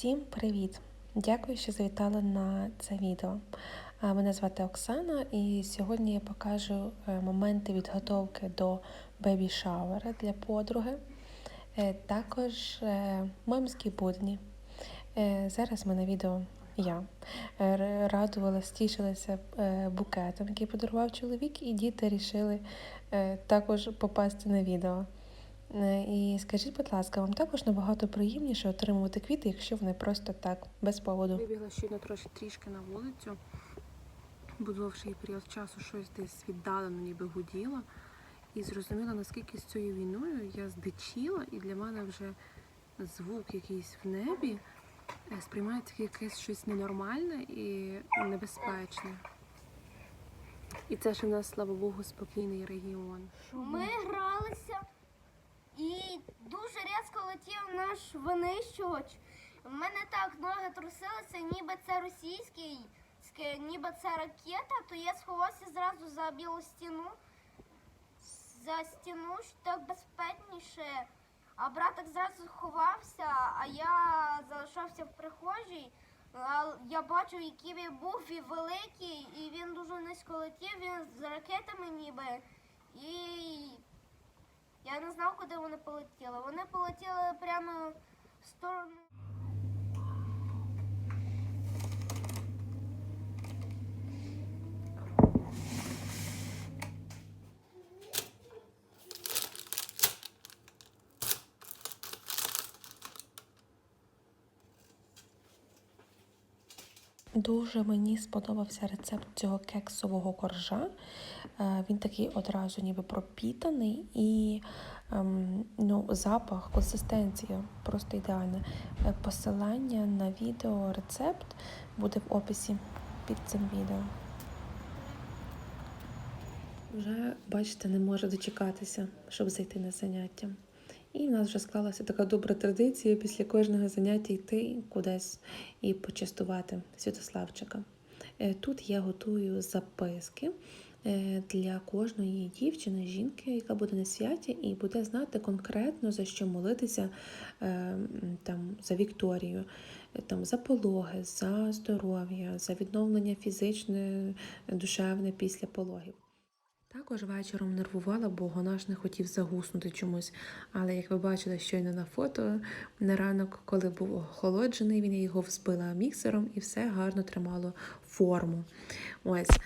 Всім привіт! Дякую, що завітали на це відео. Мене звати Оксана, і сьогодні я покажу е, моменти підготовки до бебі-шауера для подруги. Е, Також е, мамські будні. Зараз ми на відео я радувалася, тішилася букетом, який подарував чоловік, і діти рішили також попасти на відео. Е, І скажіть, будь ласка, вам також набагато приємніше отримувати квіти, якщо вони просто так, без поводу. Вибігла щойно трошки трішки на вулицю, бо довший період часу щось десь віддалено ніби гуділо. І зрозуміла, наскільки з цією війною я здичіла, і для мене вже звук якийсь в небі е, сприймається як якесь щось ненормальне і небезпечне. І це ж у нас, слава Богу, спокійний регіон. Ми гралися і дуже різко летів наш винищувач. У мене так ноги трусилися, ніби це російський, ніби це ракета, то я сховався зразу за білу стіну, за стіну, що так безпечніше. А братик зразу ховався, а я залишався в прихожій. Я бачив, який він був і великий, і він дуже низько летів, він з ракетами ніби. І я не знав, куди вони полетіли. Вони полетіли прямо в сторону. Дуже мені сподобався рецепт цього кексового коржа. Е, Він такий одразу ніби пропітаний і ем, ну, запах, консистенція просто ідеальна. Е, Посилання на відео рецепт буде в описі під цим відео. Вже, бачите, не можу дочекатися, щоб зайти на заняття. І в нас вже склалася така добра традиція після кожного заняття йти кудись і почастувати Святославчика. Е, Тут я готую записки е, для кожної дівчини, жінки, яка буде на святі, і буде знати конкретно за що молитися е, там, за Вікторію, там, за пологи, за здоров'я, за відновлення фізичне, душевне після пологів. Також вечором нервувала, бо Гонаш не хотів загуснути чомусь. Але як ви бачили щойно на фото, на ранок, коли був охолоджений, він його взбила міксером і все гарно тримало форму. Ось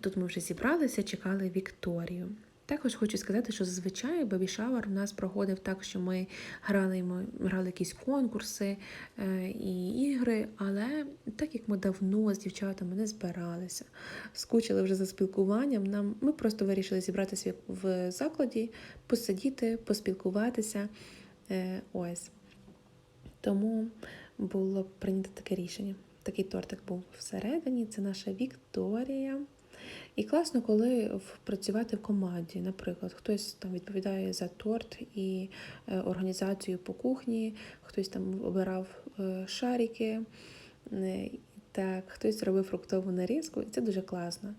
тут ми вже зібралися, чекали Вікторію. Також хочу сказати, що зазвичай бебі-шавер у нас проходив так, що ми грали, грали якісь конкурси е, і ігри, але так як ми давно з дівчатами не збиралися, скучили вже за спілкуванням, нам ми просто вирішили зібратися в закладі, посидіти, поспілкуватися. Е, ось. Тому було прийнято таке рішення. Такий тортик був всередині. Це наша Вікторія. І класно, коли працювати в команді. Наприклад, хтось там відповідає за торт і е, організацію по кухні, хтось там обирав е, шарики, е, так, хтось робив фруктову нарізку, і це дуже класно.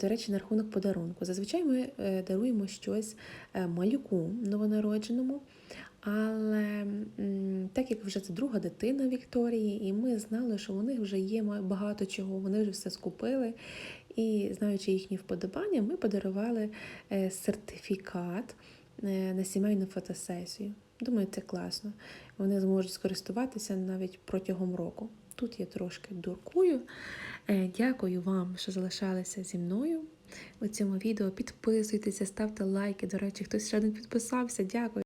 До речі, на рахунок подарунку. Зазвичай ми даруємо щось малюку новонародженому. Але так як вже це друга дитина Вікторії, і ми знали, що у них вже є багато чого, вони вже все скупили. І знаючи їхні вподобання, ми подарували е, сертифікат е, на сімейну фотосесію. Думаю, це класно. Вони зможуть скористуватися навіть протягом року. Тут я трошки дуркую. Е, Дякую вам, що залишалися зі мною у цьому відео. Підписуйтеся, ставте лайки. До речі, хтось ще не підписався. Дякую.